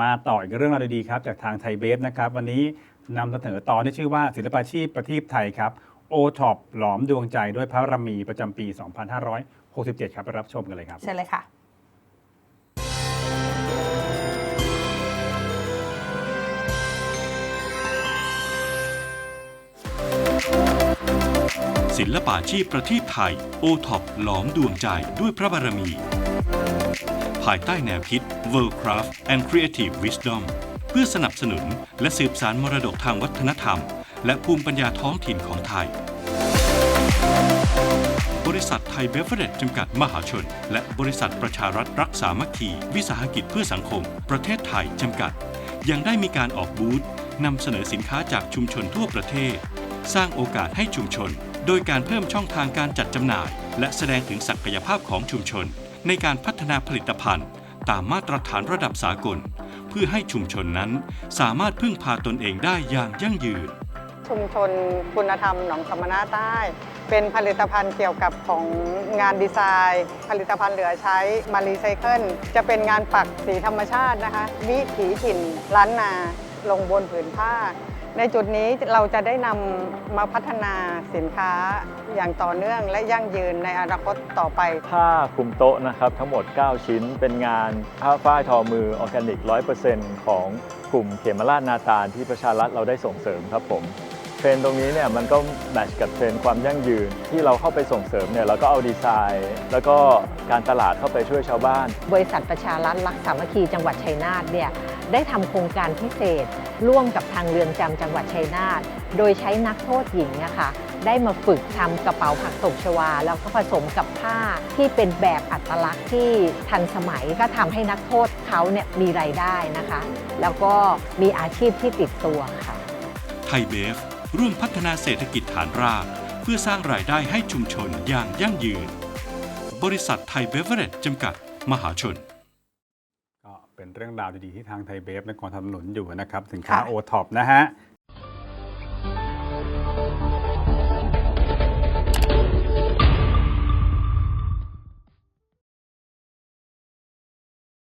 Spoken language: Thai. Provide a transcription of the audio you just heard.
มาต่ออีกเรื่องราวดีๆครับจากทางไทยเบฟนะครับ วันนี้นำเสนอตอนที่ชื่อว่าศิลปาชีพประทีปไทยครับโอท็อปหลอมดวงใจด้วยพระบารมีประจำปี 2567 ครับไปรับชมกันเลยครับ เชิญเลยค่ะ ศิลปาชีพประเทศไทย โอท็อปหลอมดวงใจด้วยพระบารมี ภายใต้แนวคิด World Craft and Creative Wisdom เพื่อสนับสนุนและสืบสารมรดกทางวัฒนธรรม และภูมิปัญญาท้องถิ่นของไทย บริษัทไทยเบเวอเรจจำกัดมหาชน และบริษัทประชารัฐรักษามัคคี วิสาหกิจเพื่อสังคม ประเทศไทยจำกัด ยังได้มีการออกบูธนำเสนอสินค้าจากชุมชนทั่วประเทศ สร้างโอกาสให้ชุมชน โดยการเพิ่มช่องทางการจัดจำหน่าย และแสดงถึงศักยภาพของชุมชน ในการพัฒนาผลิตภัณฑ์ ตามมาตรฐานระดับสากล เพื่อให้ชุมชนนั้นสามารถพึ่งพาตนเองได้อย่างยั่งยืน ชุมชนคุณธรรมหนองสมณะใต้ เป็นผลิตภัณฑ์เกี่ยวกับของงานดีไซน์ ผลิตภัณฑ์เหลือใช้มารีไซเคิลจะเป็นงานปักสีธรรมชาตินะคะ วิถีถิ่นล้านนา ลงบนผืนผ้า ในจุดนี้เราจะได้นำมาพัฒนาสินค้าอย่างต่อเนื่องและยั่งยืนในอนาคตต่อไป ผ้าคลุมโต๊ะนะครับทั้งหมด 9 ชิ้นเป็นงานผ้าฝ้ายทอมือออร์แกนิก 100%ของกลุ่มเขมราชนาตาลที่ประชารัฐเราได้ส่งเสริมครับผมเทรนด์ตรงนี้เนี่ยมันก็แมทช์กับเทรนด์ความยั่งยืนที่เราเข้าไปส่งเสริมเนี่ยเราก็เอาดีไซน์ แล้วก็การตลาดเข้าไปช่วยชาวบ้าน บริษัทประชารัฐรักสามัคคีจังหวัดชัยนาทเนี่ย ได้ทำโครงการพิเศษ ร่วมกับทางเรือนจำจังหวัดชัยนาทโดยใช้นักโทษหญิงนะคะได้มาฝึกทำกระเป๋าผักตบชวา แล้วก็ผสมกับผ้าที่เป็นแบบอัตลักษณ์ที่ทันสมัยก็ทำให้นักโทษเขาเนี่ยมีรายได้นะคะ แล้วก็มีอาชีพที่ติดตัวค่ะไทยเบฟร่วมพัฒนาเศรษฐกิจฐานราก เพื่อสร้างรายได้ให้ชุมชนอย่างยั่งยืน บริษัทไทยเบเวอร์เรจจำกัด มหาชน เป็นเรื่องราวดีๆที่ทางไทยเบฟและกองสนับสนุนอยู่นะครับสินค้าค่ะโอท็อปนะฮะ